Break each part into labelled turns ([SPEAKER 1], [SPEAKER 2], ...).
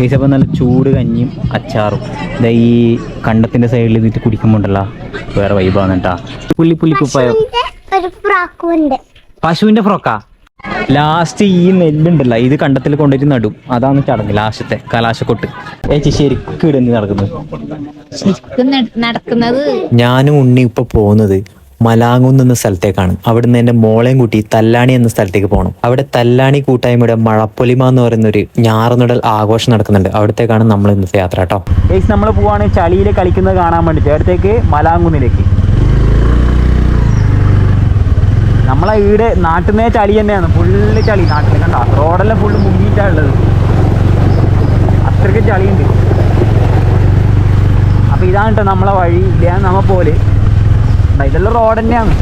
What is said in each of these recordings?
[SPEAKER 1] Guys അപ്പോൾ നല്ല ചൂട് കഞ്ഞിയും അച്ചാറും. ഇതാ ഈ കണ്ടത്തിന്റെ സൈഡിൽ നിന്നിട്ട് കുടിക്കുമ്പോണ്ടല്ലോ വേറെ വൈബാണ് കേട്ടാ പുല്ലി പുല്ലി കുപ്പായോ
[SPEAKER 2] ഫ്രോക്കും
[SPEAKER 1] പശുവിന്റെ ഫ്രോക്കാ ലാസ്റ്റ് ഈ നെല്ലുണ്ടല്ലോ ഇത് കണ്ടത്തിൽ കൊണ്ടുപോയിട്ട് നടും. അതാണ് ചടങ്ങ് ലാസ്റ്റത്തെ കലാശക്കൊട്ട്. ഏച്ചി ശരിക്കും ഇടുന്നു നടക്കുന്നത്.
[SPEAKER 3] ശരിക്കും നടക്കുന്നത്
[SPEAKER 4] ഞാനും ഉണ്ണി ഇപ്പൊ പോകുന്നത് മലാങ്ങുന്ന് എന്ന സ്ഥലത്തേക്കാണ് അവിടുന്ന് എന്റെ മോളെയും കൂട്ടി തല്ലാണി എന്ന സ്ഥലത്തേക്ക് പോകണം അവിടെ തല്ലാണി കൂട്ടായ്മയുടെ മഴപ്പൊലിമ എന്ന് പറയുന്ന ഒരു ഞാറുനടൽ ആഘോഷം നടക്കുന്നുണ്ട്. അവിടത്തേക്കാണ് നമ്മൾ ഇന്നത്തെ യാത്ര കേട്ടോ.
[SPEAKER 1] നമ്മൾ പോവാണ് ചളിയിൽ കളിക്കുന്നത് കാണാൻ വേണ്ടിയിട്ട് അവിടത്തേക്ക് മലാങ്കുന്നിലേക്ക് നമ്മളെ വീട് നാട്ടിന്നേ ചളി തന്നെയാണ്. ഫുള്ള് ചളി നാട്ടിൽ കണ്ട? റോഡെല്ലാം ഫുള്ള് മുങ്ങിയിട്ടാണ് ഉള്ളത്. അത്രയ്ക്ക് ചളിയുണ്ട്. അപ്പൊ ഇതാണ് കേട്ടോ നമ്മളെ വഴി. ഇല്ല നമ്മ പോലെ. ദാ ഇതെല്ലാം റോഡ് തന്നെയാണ്.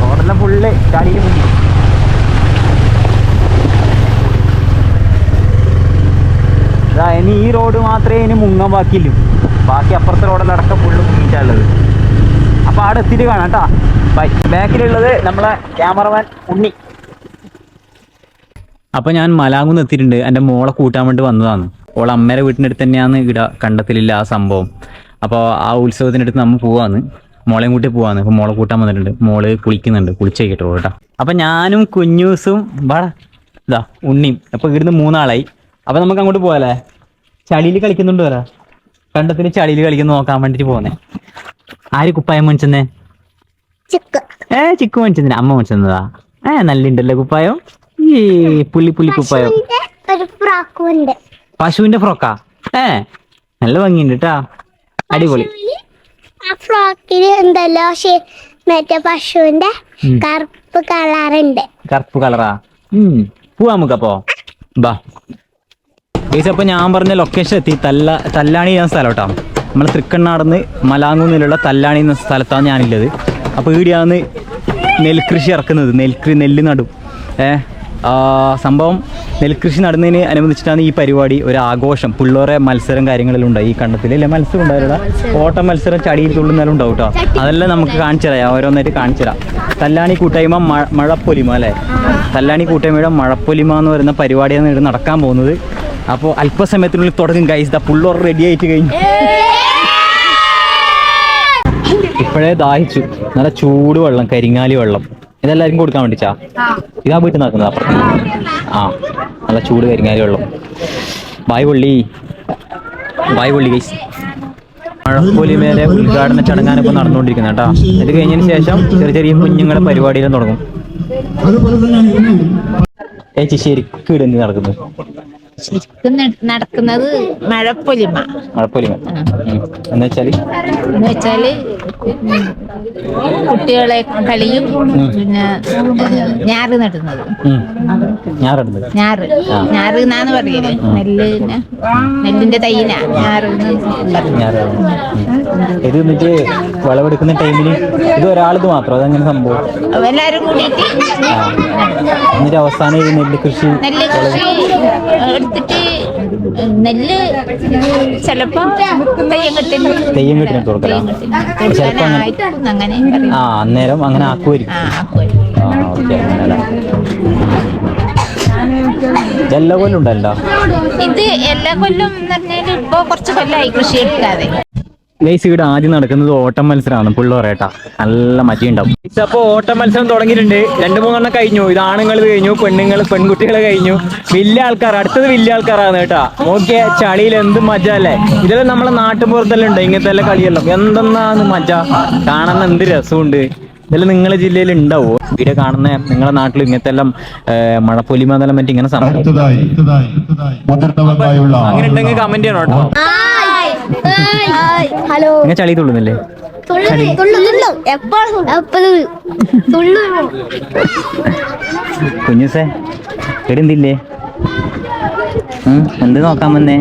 [SPEAKER 1] റോഡെല്ലാം ഫുള്ള് ചളിയിൽ മുന്നിൽ അതാ ഇനി ഈ റോഡ് മാത്രമേ ഇനി മുങ്ങാൻ ബാക്കിയുള്ളൂ ബാക്കി അപ്പുറത്തെ റോഡെല്ലാം അടക്കം ഫുള്ള് മുങ്ങിയിട്ടുള്ളത്. അപ്പോൾ അവിടെ എത്തിയിട്ട് കാണാം കേട്ടോ. ബൈ ബാക്കിലുള്ളത് നമ്മളെ ക്യാമറമാൻ ഉണ്ണി. അപ്പോൾ ഞാൻ മലാങ്കുന്ന് എത്തിയിട്ടുണ്ട്. എന്റെ മോളെ കൂട്ടാൻ വേണ്ടി വന്നതാണ്. ഓളെ അമ്മേരെ വീട്ടിന്റെ അടുത്ത് തന്നെയാണ് ഇവിടെ കണ്ടത്തിലില്ല ആ സംഭവം. അപ്പോൾ ആ ഉത്സവത്തിനടുത്ത് അടുത്ത് നമ്മൾ പോവാന്ന്. മോളെയും കൂട്ടി പോവാന്ന്. അപ്പോൾ മോളെ കൂട്ടാൻ വന്നിട്ടുണ്ട്. മോൾ കുളിക്കുന്നുണ്ട്. കുളിച്ച് കേട്ടോ കേട്ടോ. അപ്പോൾ ഞാനും കുഞ്ഞൂസും വാടാ ഇതാ ഉണ്ണിയും. അപ്പോൾ ഇവിടുന്ന് മൂന്നാളായി. അപ്പോൾ നമുക്ക് അങ്ങോട്ട് പോകാല്ലേ ചളിയിൽ കളിക്കുന്നുണ്ട് വരാ കണ്ടത്തിന് ചളിയിൽ കളിക്കുന്ന നോക്കാൻ വേണ്ടിട്ട് പോകുന്നേ ആര് കുപ്പായം മേടിച്ചെന്നേ
[SPEAKER 2] ചിക്ക്.
[SPEAKER 1] ഏ ചിക്കു മേടിച്ചെന്നെ അമ്മ മേടിച്ചതാ ഏ നല്ലുണ്ടല്ലേ കുപ്പായം? ഈ പുള്ളി പുല്ലി കുപ്പായം. പശുവിന്റെ ഫ്രോക്കാ ഏ നല്ല ഭംഗിയുണ്ട് കേട്ടാ അടിപൊളി.
[SPEAKER 2] ആ ഫ്രോക്കിന് എന്തല്ലോ മറ്റേ പശുവിന്റെ. കറുപ്പ് കളറുണ്ട്.
[SPEAKER 1] കറുപ്പ് കളറാ? പോവാ നമുക്കപ്പോ. ബാ. ഗൈസ് അപ്പൊ ഞാൻ പറഞ്ഞ ലൊക്കേഷൻ എത്തി. തല്ല തല്ലാണി എന്ന സ്ഥലം കേട്ടോ. നമ്മളെ തൃക്കണ്ണാടുന്ന് മലാങ്കുന്നിലുള്ള തല്ലാണി എന്ന സ്ഥലത്താണ് ഞാനുള്ളത് അപ്പോൾ ഈടെയാണ് നെൽകൃഷി ഇറക്കുന്നത്. നെൽകൃ നെല്ല് നടും. ഏ ആ, സംഭവം നെൽകൃഷി നടുന്നതിന് അനുബന്ധിച്ചിട്ടാണ് ഈ പരിപാടി ഒരു ആഘോഷം പിള്ളേരെ മത്സരം കാര്യങ്ങളിലുണ്ടായി ഈ കണ്ടത്തിൽ അല്ലെ മത്സരം ഉണ്ടായിരുന്ന ഓട്ട മത്സരം ചടിയിൽ തുള്ളുന്നാലും ഉണ്ടാവും കേട്ടോ അതെല്ലാം നമുക്ക് കാണിച്ചു തരാം ഓരോന്നായിട്ട് കാണിച്ചു തരാം. തല്ലാണി കൂട്ടായ്മ മഴ മഴപ്പൊലിമ അല്ലേ? തല്ലാണി കൂട്ടായ്മയുടെ മഴപ്പൊലിമ എന്ന് പറയുന്ന പരിപാടിയാണ് ഇവിടെ നടക്കാൻ പോകുന്നത്. അപ്പോൾ അല്പസമയത്തിനുള്ളിൽ തുടങ്ങും ദ പുള്ളോർ റെഡി ആയിട്ട് കഴിഞ്ഞു. ഇപ്പോഴേ ദാഹിച്ചു. നല്ല ചൂട് വെള്ളം കരിങ്ങാലി വെള്ളം. ഇതെല്ലാവർക്കും കൊടുക്കാൻ വേണ്ടിച്ചാ? ഇതാ വീട്ടിൽ നടക്കുന്നത് അപ്പുറത്ത് ആ നല്ല ചൂട് കരിങ്ങാലി ഉള്ളു. ബായ് പൊള്ളി. ബായ് പൊള്ളി ഗൈസ് മഴപ്പൊലിമേലെ ഉദ്ഘാടന ചടങ്ങാണ് ഇപ്പോൾ നടന്നുകൊണ്ടിരിക്കുന്നത് കേട്ടോ. ഇത് കഴിഞ്ഞതിന് ശേഷം ചെറിയ ചെറിയ കുഞ്ഞുങ്ങളെ പരിപാടിയിലും തുടങ്ങും. ഏച്ചി ശരിക്കും ഇടുന്നു നടക്കുന്നു.
[SPEAKER 3] ശരിക്കും നടക്കുന്നത് മഴപ്പൊലിമ.
[SPEAKER 1] മഴപ്പൊലിമ. എന്ന് വെച്ചാൽ?
[SPEAKER 3] എന്ന് വെച്ചാൽ കുട്ടികളെ കളിയും പിന്നെ ഞാറ് നടുന്നത്.
[SPEAKER 1] ഞാറുണ്ട്
[SPEAKER 3] ഞാറ്. ഞാറ് എന്നാന്ന് പറയൽ നെല്ല് നെല്ലിന്റെ തൈന ഞാറ്.
[SPEAKER 1] ഇത് എന്നിട്ട് വിളവെടുക്കുന്ന ടൈമിൽ ഇത് ഒരാളത് മാത്രം അതങ്ങനെ സംഭവം?
[SPEAKER 3] എല്ലാരും കൂടിയിട്ട്.
[SPEAKER 1] എന്നിട്ട് അവസാനം ഈ നെല്ല് കൃഷി
[SPEAKER 3] നെല്ല് കൃഷി എടുത്തിട്ട് നെല്ല് ചിലപ്പോ തെയ്യം കെട്ടിന്
[SPEAKER 1] തെയ്യം കെട്ടിന് കൊടുക്കലാ? ചിലപ്പോ അങ്ങനെ. ആ അന്നേരം അങ്ങനെ ആക്കുമായിരിക്കും
[SPEAKER 3] ആ ആക്കുമായിരിക്കും.
[SPEAKER 1] ആ ഓക്കെ അങ്ങനെയല്ല എല്ലാ കൊല്ലം ഉണ്ടല്ലോ
[SPEAKER 3] ഇത് എല്ലാ കൊല്ലം എന്ന് പറഞ്ഞാൽ ഇപ്പൊ കുറച്ച് കൊല്ലമായി കൃഷി എടുക്കാതെ
[SPEAKER 1] ഇവിടെ ആദ്യം നടക്കുന്നത് ഓട്ടം മത്സരമാണ്. പുള്ളോറേട്ട നല്ല മറ്റിയുണ്ടാവും അപ്പൊ ഓട്ടം മത്സരം തുടങ്ങിയിട്ടുണ്ട്. രണ്ട് മൂന്നെണ്ണം കഴിഞ്ഞു. ഇത് ആണുങ്ങൾ കഴിഞ്ഞു പെണ്ണുങ്ങൾ പെൺകുട്ടികൾ കഴിഞ്ഞു. വലിയ ആൾക്കാർ അടുത്തത് വലിയ ആൾക്കാരാണ് കേട്ടാ. നോക്കിയ ചളിയിൽ എന്ത് മജ അല്ലേ? ഇതെല്ലാം നമ്മളെ നാട്ടുപുറത്തെല്ലാം ഉണ്ട്. ഇങ്ങനത്തെ കളിയെല്ലാം. എന്തെന്നാന്ന് മജ കാണാൻ എന്ത് രസമുണ്ട്? ഇതെല്ലാം നിങ്ങളെ ജില്ലയിൽ ഉണ്ടാവോ? ഇവിടെ കാണുന്ന നിങ്ങളെ നാട്ടിൽ ഇങ്ങനത്തെ എല്ലാം മഴപ്പൊലിമ എന്നെല്ലാം മറ്റേ ഇങ്ങനെ അങ്ങനെ ഉണ്ടെങ്കിൽ കമന്റ് ചെയ്യണം കേട്ടോ.
[SPEAKER 2] ഹലോ.
[SPEAKER 1] നിങ്ങൾ ചളി തുള്ളുന്നില്ലേ? കുഞ്ഞുസേ ഇടുന്നില്ലേ എന്ത് നോക്കാൻ വന്നേ?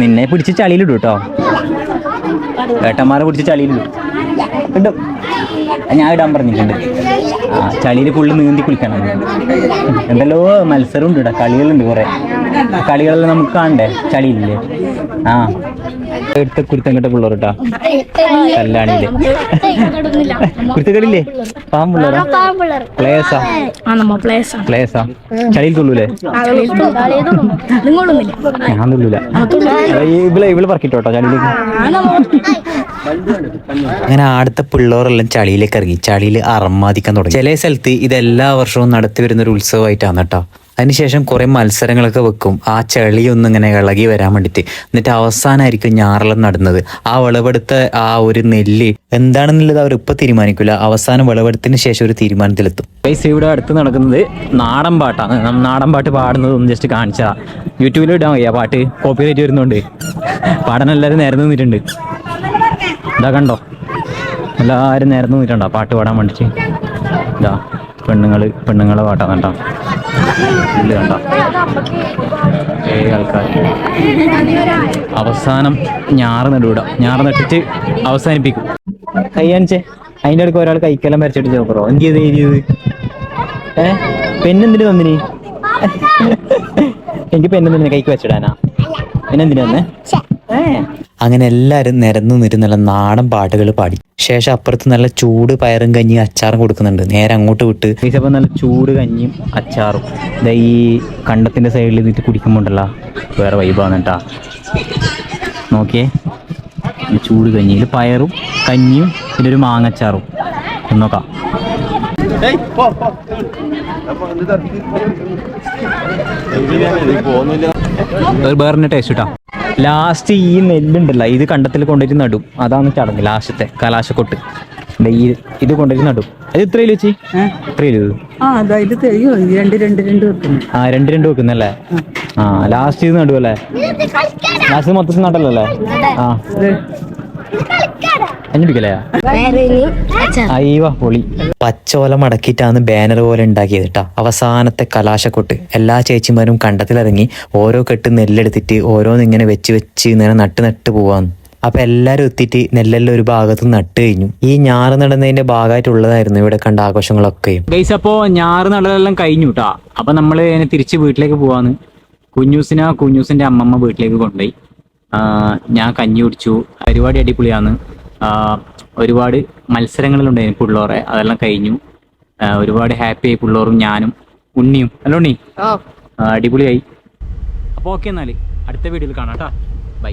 [SPEAKER 1] നിന്നെ പിടിച്ച് ചളിയിലിടും കേട്ടോ. ഏട്ടന്മാരെ പിടിച്ച് ചളിയിലിടും. ഇടും. ഞാൻ ഇടാൻ പറഞ്ഞിട്ടുണ്ട്. ചളിയിൽ കൂടുതൽ നീന്തി കുളിക്കണം. എന്തല്ലോ മത്സരം ഉണ്ട് കളികളുണ്ട് കുറെ. കളികളെല്ലാം നമുക്ക് കാണണ്ടേ? ചളിയില്ലേ? ആ. എടുത്ത കുരുത്തങ്കട്ട പിള്ളേർ. കേട്ടാ പ്ലേസ്.
[SPEAKER 5] പ്ലേസാ?
[SPEAKER 1] ചളിയിൽ തുള്ളൂലേ? ഞാൻ തുള്ളൂല. ഇവളെ ഇവൾ പറക്കിട്ടോട്ടോ ചളിയിലേക്ക്
[SPEAKER 4] അങ്ങനെ ആടുത്തെ പിള്ളേരെല്ലാം ചളിയിലേക്ക് ഇറങ്ങി. ചളിയിൽ അറമാദിക്കാൻ തുടങ്ങി. ചില സ്ഥലത്ത് ഇത് എല്ലാ വർഷവും നടത്തി വരുന്ന ഒരു ഉത്സവമായിട്ടാണ് കേട്ടോ. അതിനുശേഷം കുറെ മത്സരങ്ങളൊക്കെ വെക്കും. ആ ചെളിയൊന്നും ഇങ്ങനെ ഇളകി വരാൻ വേണ്ടിയിട്ട്. എന്നിട്ട് അവസാനമായിരിക്കും ഞാറെല്ലാം നടുന്നത്. ആ വിളവെടുത്ത ആ ഒരു നെല്ല് എന്താണെന്നുള്ളത് അവർ ഇപ്പൊ തീരുമാനിക്കില്ല അവസാനം വിളവെടുത്തതിന് ശേഷം ഒരു തീരുമാനത്തിലെത്തും.
[SPEAKER 1] ഗൈസ് ഇവിടെ അടുത്ത് നടക്കുന്നത് നാടൻ പാട്ടാണ്. നാടൻ പാട്ട് പാടുന്നത് ഒന്ന് ജസ്റ്റ് കാണിച്ചതാ യൂട്യൂബിൽ ഇടാൻ വയ്യ. പാട്ട് കോപ്പി റേറ്റ് വരുന്നുണ്ട്. പാടാൻ എല്ലാവരും നേരെ നിന്നിട്ടുണ്ട്. ഇതാ കണ്ടോ? എല്ലാവരും നേരെ നിന്നിട്ടുണ്ടോ പാട്ട് പാടാൻ വേണ്ടിട്ട് ഇതാ പെണ്ണുങ്ങൾ പെണ്ണുങ്ങളെ പാട്ടാണ് കേട്ടോ. ആൾക്കാർ. അവസാനം ഞാറ് നടുവിടാം. ഞാറ് നട്ടിട്ട് അവസാനിപ്പിക്കും. കയ്യാണിച്ചേ അതിന്റെ അടുക്ക് ഒരാൾ കൈക്കെല്ലാം വരച്ചിട്ട് ചോക്കറോ എന്ത് ചെയ്ത് എഴുതിയത് ഏ? പെണ്ണെന്തിന് തന്നിനി എനിക്ക് പെണ്ണെന്തിന് കൈക്ക് വെച്ചിടാനാ. പിന്നെന്തിനു തന്നെ ഏ?
[SPEAKER 4] അങ്ങനെ എല്ലാവരും നിരന്നു നിന്നിട്ട് നല്ല നാടൻ പാട്ടുകൾ പാടി. ശേഷം അപ്പുറത്ത് നല്ല ചൂട് പയറും കഞ്ഞി അച്ചാറും കൊടുക്കുന്നുണ്ട്. നേരെ അങ്ങോട്ട് വിട്ട്
[SPEAKER 1] ചിലപ്പോൾ നല്ല ചൂട് കഞ്ഞിയും അച്ചാറും. ഇതാ ഈ കണ്ടത്തിന്റെ സൈഡിൽ നിന്നിട്ട് കുടിക്കുമ്പോണ്ടല്ലോ വേറെ വൈബാണ് കേട്ടാ നോക്കിയേ. ഈ ചൂട് കഞ്ഞിയിൽ പയറും കഞ്ഞിയും പിന്നെ ഒരു മാങ്ങച്ചാറും ഒന്ന് നോക്കാം. ഒരു വേറെ ടേസ്റ്റ് കിട്ടാം ലാസ്റ്റ് ഈ നെല്ലുണ്ടല്ല ഇത് കണ്ടത്തിൽ കൊണ്ടുപോയിട്ട് നടും. അതാണ് ചടങ്ങ് ലാസ്റ്റത്തെ കലാശക്കൊട്ട്. ഈ ഇത് കൊണ്ടുപോയിട്ട് നടും. അത്
[SPEAKER 6] ഇത്രയില്ല ചേച്ചി ഇത്രയില്ല രണ്ട് രണ്ട് രണ്ട് വെക്കുന്നു.
[SPEAKER 1] ആ രണ്ട് രണ്ട് വെക്കുന്നല്ലേ? ആ. ലാസ്റ്റ് ഇത് നടുവല്ലേ ലാസ്റ്റ് മൊത്തത്തിൽ നടല്ലേ ആ. പൊളി.
[SPEAKER 4] പച്ചോല മടക്കിയിട്ടാണ് ബാനർ പോലെ ഉണ്ടാക്കിയത് കേട്ടോ അവസാനത്തെ കലാശക്കൊട്ട്. എല്ലാ ചേച്ചിമാരും കണ്ടത്തിലിറങ്ങി ഓരോ കെട്ട് നെല്ലെടുത്തിട്ട് ഓരോന്ന് ഇങ്ങനെ വെച്ച് വെച്ച് ഇങ്ങനെ നട്ട് നട്ട് പോവാന്ന്. അപ്പൊ എല്ലാരും എത്തിയിട്ട് നെല്ലെല്ലാം ഒരു ഭാഗത്ത് നട്ട് കഴിഞ്ഞു. ഈ ഞാറ് നടന്നതിന്റെ ഭാഗമായിട്ടുള്ളതായിരുന്നു ഇവിടെ കണ്ട ആഘോഷങ്ങളൊക്കെ.
[SPEAKER 1] ഗൈസ് അപ്പോ ഞാറ് നടലെല്ലാം കഴിഞ്ഞു കേട്ടാ അപ്പൊ നമ്മൾ തിരിച്ച് വീട്ടിലേക്ക് പോവാന്ന്. കുഞ്ഞൂസിനെ കുഞ്ഞൂസിന്റെ അമ്മമ്മ വീട്ടിലേക്ക് കൊണ്ടുപോയി. ഞാൻ കഞ്ഞി കുടിച്ചു. പരിപാടി അടിപൊളിയാണ് ഒരുപാട് മത്സരങ്ങളിലുണ്ടായിരുന്നു പിള്ളേറെ. അതെല്ലാം കഴിഞ്ഞു. ഒരുപാട് ഹാപ്പി ആയി പിള്ളേറും ഞാനും ഉണ്ണിയും. അല്ല ഉണ്ണി? അടിപൊളിയായി. അപ്പോൾ ഓക്കെ എന്നാൽ അടുത്ത വീഡിയോയിൽ കാണാം കേട്ടോ ബൈ